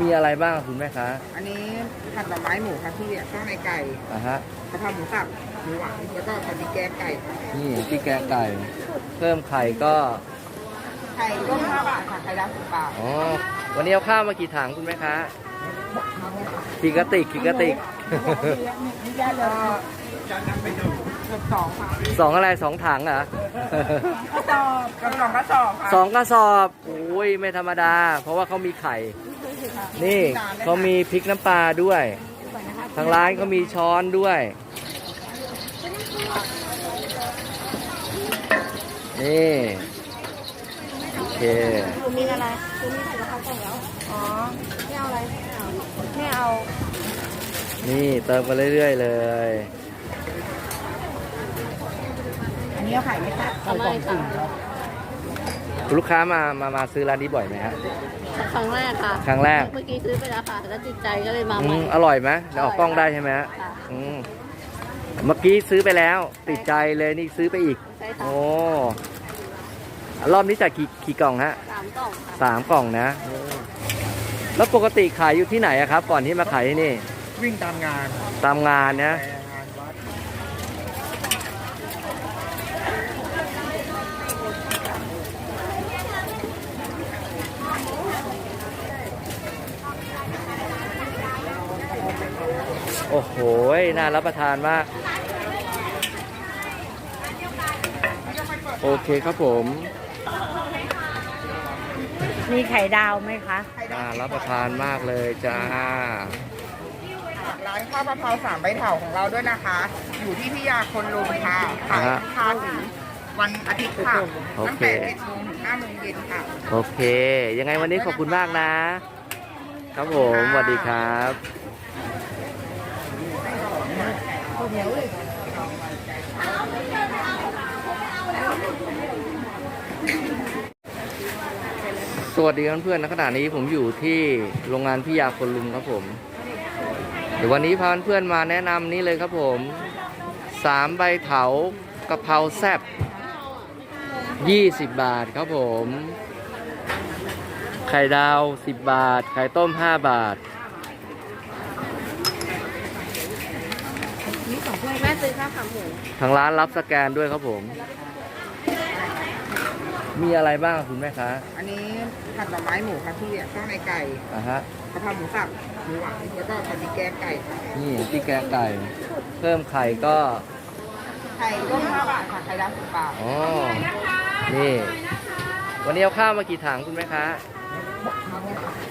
มีอะไรบ้างคุณแม่คะอันนี้ผัดหน่อไม้หมูค่ะพี่ข้าวในไก่อะฮะกะเพราหมูสับหมูหวานแล้วก็ผัดพริกแกงไก่ค่ะนี่พี่แกงไก่ เพิ่มไข่ก็ไข่ต้ม5บาทค่ะไข่ดาว10บาทอ๋อวันนี้เอาข้าวมากี่ถังคุณแม่คะกี่กระติกกี่กระติกนี่ได้เลยเกือบสองค่ะสองอะไรสองถังเหรอกระสอบกระสอบกระสอบค่ะสองกระสอบโอ้ยไม่ธรรมดา เพราะว่าเขามีไข่ นี่เขามีพริกน้ำปลาด้วย ทางร้านเขามีช้อนด้วย นี่โอเคหนูมีอะไรหนูมีใส่กะเพรากล่องแล้วอ๋อไม่เอาอะไรไม่เอาไม่เอา นี่เติมกันเรื่อยๆเลย อันนี้เอาไข่ไหมคะเอาไม่ค่ะคุณ ลูกค้ามามามาซื้อร้านนี้บ่อยไหมฮะครั้งแรกค่ะ ครั้งแรก เมื่อกี้ซื้อไปแล้วค่ะ แล้วติดใจก็เลยมาอืใหม่ มอร่อยไหมเดี๋ยวออกกล้องได้ใช่ไหมฮะค่ะ อืมเมื่อกี้ซื้อไปแล้ว ติดใจเลยนี่ซื้อไปอีก ใช่ค่ะโอ้รอบนี้จ่ายกี่กี่กล่องฮะสามกล่องค่ะสามกล่องนะแล้วปกติขายอยู่ที่ไหนอะครับ ก่อนที่มาขายที่นี่ วิ่งตามงานตามงานนะแต่งานวัด โอ้โห น่ารับประทานมาก โอเคครับผม มีไข่ดาวไหมคะ น่ารับประทานมากเลยจ้า ร้านข้าวกะเพราสามใบเถาของเราด้วยนะคะ อยู่ที่พิยาคนลุมค่ะขายอ่าฮะทานถึงวันอาทิตย์ค่ะโอตั้งเค แต่7โมงถึง5โมงเย็นค่ะ โอเค ยังไงวันนี้ขอบคุณมากนะ ครับผมสวัสดีครับ สวัสดีเพื่อนๆนะขณะนี้ผมอยู่ที่โรงงานพิยาคนลุมครับผม เดี๋ยววันนี้พาเพื่อนๆมาแนะนำนี่เลยครับผมสามใบเถากะเพราแซบ20 บาทครับผม ไข่ดาว 10 บาท ไข่ต้ม 5 บาท แม่ซื้อข้าวขาหมูทางร้านรับสแกนด้วยครับผม มีอะไรบ้างคุณแม่คะอันนี้ผัดหน่อไม้หมูค่ะพี่ข้าวในไก่อะฮะ กะเพราหมูสับหมูหวานแล้วก็ผัดพริกแกงไก่ค่ะนี่พี่แกงไก่ เพิ่มไข่ก็ไข่ต้ม5บาทค่ะไข่ดาว10บาทอ๋อนี่ วันนี้เอาข้าวมากี่ถังคุณแม่คะ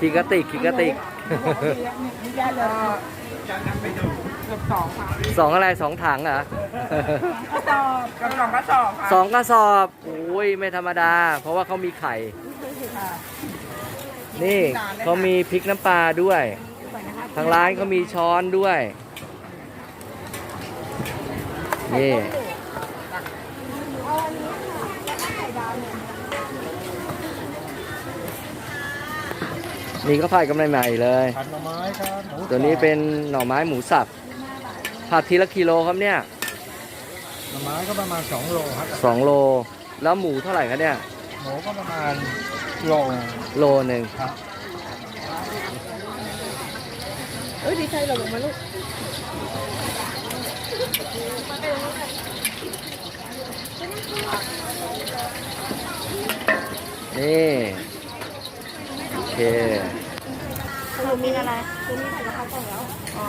กี่กระติกกี่กระติกนี่ได้เลย เกือบสองค่ะสองอะไรสองถังเหรอ กระสอบกระสอบกระสอบค่ะสองกระสอบโอ้ยไม่ธรรมดา เพราะว่าเขามีไข่นี่เขามีพริกน้ำปลาด้วย ทางร้านเขามีช้อนด้วย นี่นี่ก็ผัดกำไรใหม่เลย ผัดหน่อไม้ครับหมูตัวนี้เป็นหน่อไม้หมูสับ ผัดทีละกิโลครับเนี่ยหน่อไม้ก็ประมาณ2โลครับสองโล แล้วหมูเท่าไหร่ครับเนี่ย หมูก็ประมาณโลโลหนึ่งครับเอ้ยดีใจเหรอมาลูกนี่โอเคหนูมีอะไรหนูมีใส่กะเพรากล่องแล้ว อ๋อ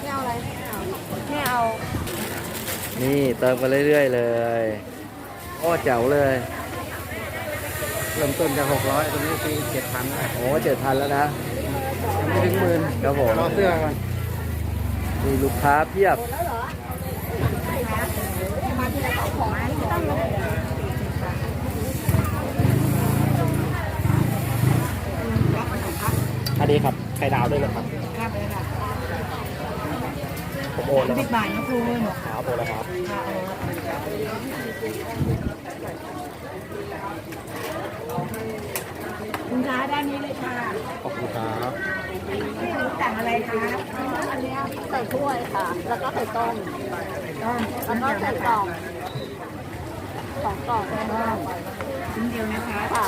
ไม่เอาอะไร ไม่เอาไม่เอา นี่เติมกันเรื่อยๆเลยโอ้แจ๋วเลย เริ่มต้นจาก600ตอนนี้ปี7,000นะโอ้เจ็ดพันแล้วนะยังไม่ถึงหมื่นครับผมรอเสื้อก่อนมีลูกค้าเพียบอันนี้ครับไข่ดาวด้วยเหรอครับครับเลยค่ะ ผมโอนแล้วสิบบาทนะคุณครับโอนแล้วครับ คุณค้าด้านนี้เลยค่ะขอบคุณครับสั่งอะไรคะอันนี้ใส่ถ้วยค่ะ แล้วก็ใส่ต้มแล้วก็ใส่กล่องสองกล่องชิ้นเดียวนะคะค่ะ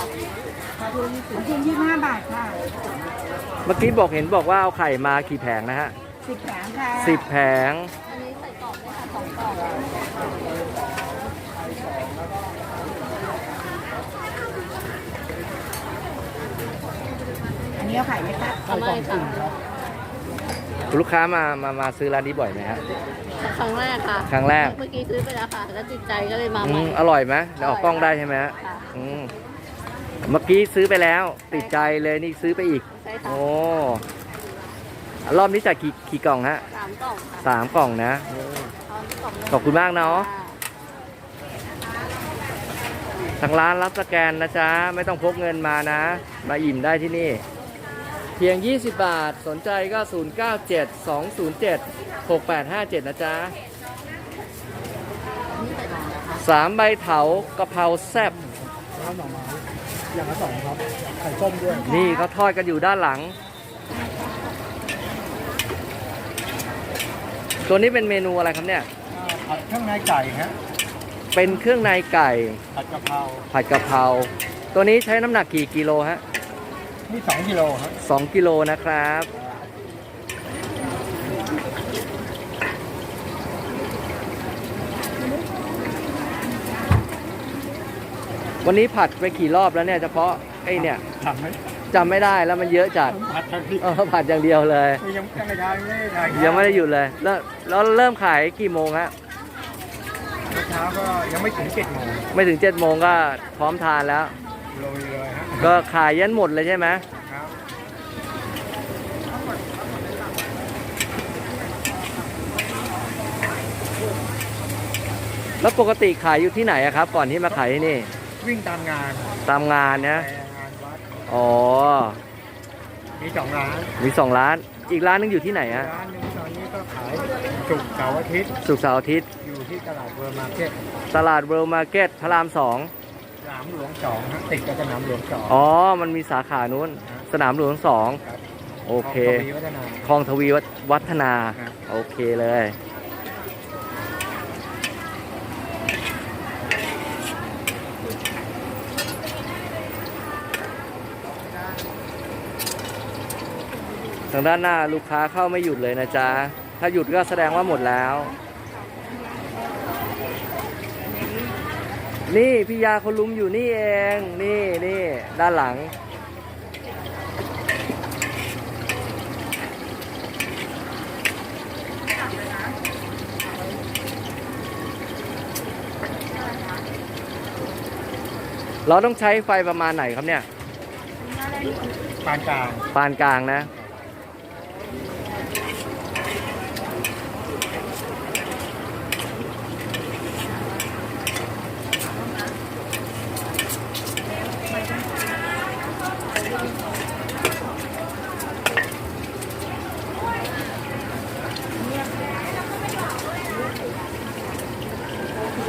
ชิ้นยี่สิบห้าบาทค่ะ เมื่อกี้บอกเห็นบอกว่าเอาไข่มากี่แผงนะฮะ สิบแผงค่ะสิบแผง อันนี้ใส่กล่องด้วยค่ะสองกล่องอันนี้เอาไข่ไหมคะทำไมค่ะลูกค้ามามามาซื้อร้านนี้บ่อยไหมฮะครั้งแรกค่ะครั้งแรก เมื่อกี้ซื้อไปแล้วค่ะ แล้วติดใจก็เลยมาอืใหม่ มอร่อยไหมเดี๋ยวออกกล้องได้ใช่ไหมฮะค่ะ อืมเมื่อกี้ซื้อไปแล้ว ติดใจเลยนี่ซื้อไปอีก ใช่ค่ะโอ้ รอบนี้จ่ายกี่กี่กล่องฮะสามกล่องค่ะสามกล่องนะ เอากล่องขอบคุณมากเนาะ ค่ทางร้านรับสแกนนะจ๊ะ ไม่ต้องพกเงินมานะ มาอิ่มได้ที่นี่ เพียง 20 บาทสนใจก็ 097 207 6857 นะจ๊ะนี่ใส่กล่องนะคะสามใบเถากะเพราแซ่บข้าวหน่อไม้อย่างละสองครับไข่ต้มด้วยนี่เขาทอดกันอยู่ด้านหลัง ตัวนี้เป็นเมนูอะไรครับเนี่ยอ่าผัดเครื่องในไก่ฮะเป็นเครื่องในไก่ ผัดกะเพราผัดกะเพรา ตัวนี้ใช้น้ำหนักกี่กิโลฮะนี่สองกิโลครับสองกิโลนะครับ วันนี้ผัดไปกี่รอบแล้วเนี่ยเฉพาะ ไอ้เนี่ยทำไหมจำไม่ได้แล้วมันเยอะจัดผัดทั้งที่เออผัดอย่างเดียวเลย ยังยังไม่ได้ไม่ได้ยังไม่ได้หยุดเลย แล้วแล้วเริ่มขายกี่โมงฮะเช้าก็ยังไม่ถึงเจ็ดโมงไม่ถึง7จ็ดโมงก็พร้อมทานแล้ว โรยเลยฮะก็ขายยันหมดเลยใช่ไหมครับแล้วปกติขายอยู่ที่ไหนอะครับ ก่อนที่มาขายที่นี่ วิ่งตามงานตามงานไปนะงานวัด อ๋อ มีสองร้านมีสองร้าน อีกร้านนึงอยู่ที่ไหนฮะร้านหนึงตอนนี้ก็ขายศุกร์เสาร์อาทิตย์สุกร์เสาร์อาทิตย์ อยู่ที่ตลาดเวอร์มาร์เก็ตตลาดเวิลด์มาร์เก็ตพระรามสอง สนามหลวงสองฮะติดกับสนามหลวงสอง อ๋อ มันมีสาขานู้นสนามหลวงสอง ครับโอเค ของทวีวัฒนา คลองทวีวัฒนา ครับ โอเคเลยางด้านหน้าลูกค้าเข้าไม่หยุดเลยนะจ๊ะ ถ้าหยุดก็แสดงว่าหมดแล้ว นี่พี่ยาคนลุมอยู่นี่เอง นี่นี่ด้านหลัง เราต้องใช้ไฟประมาณไหนครับเนี่ย ปานกลาง ปานกลางนะ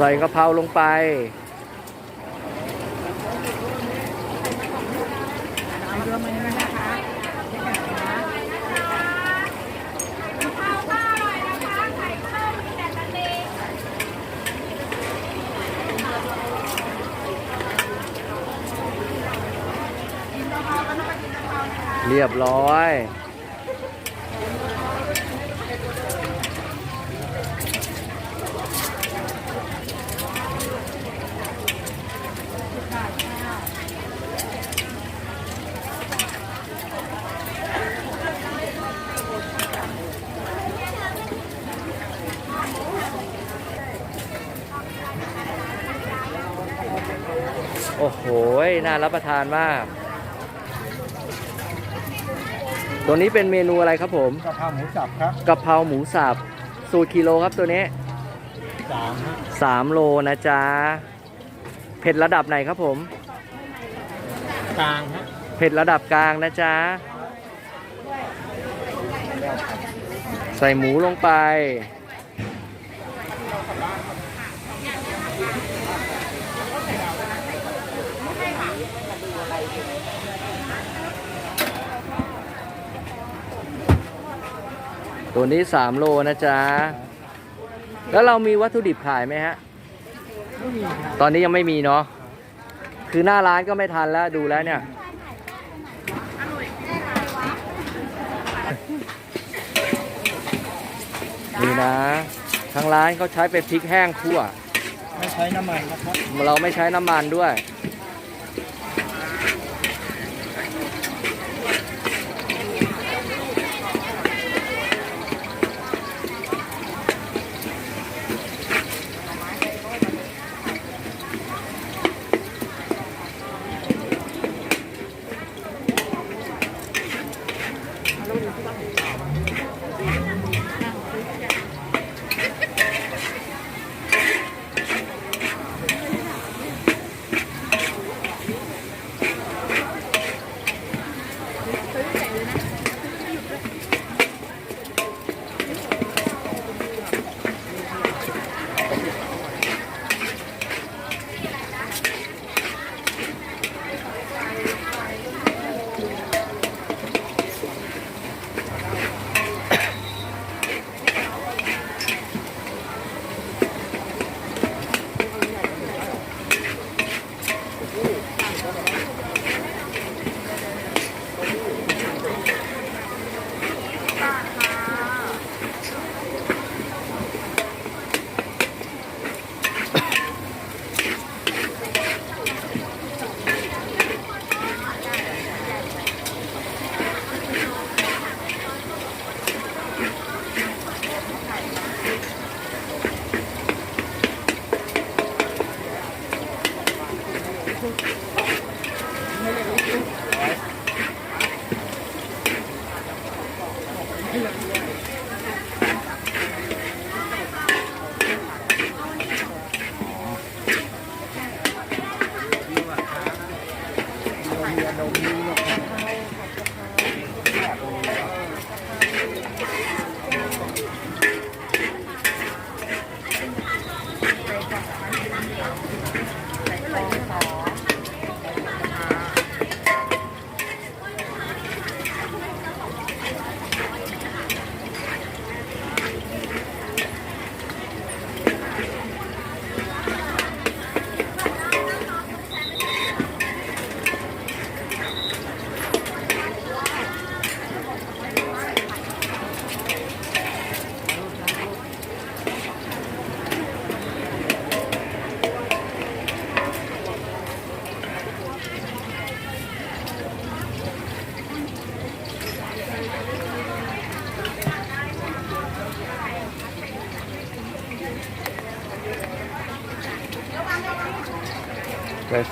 ใส่กะเพราลงไปเอาเยอะมานี้นะคะเรียบร้อย โอ้โห น่ารับประทานมาก ตัวนี้เป็นเมนูอะไรครับผมกะเพราหมูสับครับกะเพราหมูสับสูตรกิโลครับตัวนี้สามฮะ3โลนะจ๊ะ เผ็ดระดับไหนครับผม กลางฮะเผ็ดระดับกลางนะจ๊ะ ใส่หมูลงไป ตัวนี้สามโลนะจ๊ะ แล้วเรามีวัตถุดิบขายไหมฮะ ตอนนี้ยังไม่มีเนาะ คือหน้าร้านก็ไม่ทันแล้วดูแล้วเนี่ย นี่นะ ทางร้านเขาใช้เป็นพริกแห้งคั่ว ไม่ใช้น้ำมันนะครับ เราไม่ใช้น้ำมันด้วย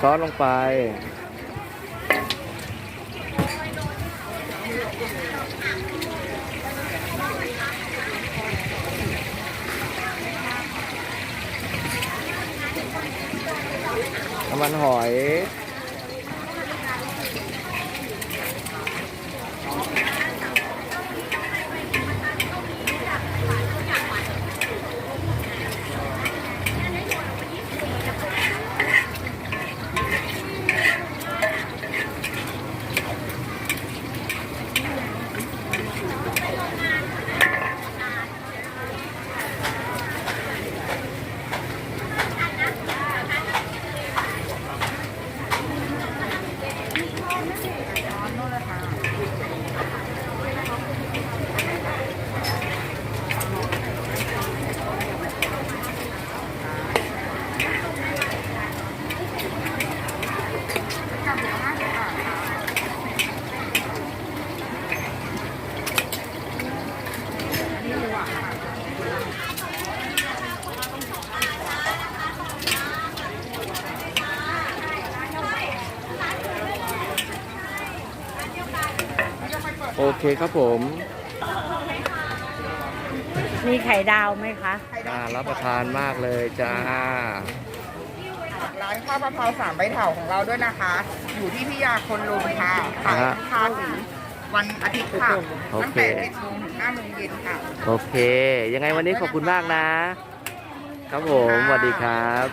ซอสลงไป น้ำมันหอย คครับผม มีไข่ดาวไหมคะ น่ารับประทานมากเลยจ้า ร้านข้าวกะเพราสามใบเถาของเราด้วยนะคะ อยู่ที่พิยาคนลุมค่ะอ่าขายฮะทุกค่าถึงวันอาทิตย์ค่ะ โอตั้งเคแต่11โมงถึง5โมงเย็นค่ะ โอเค ยังไงวันนี้ขอบคุณมากนะ ครับผมสวัสดีครับ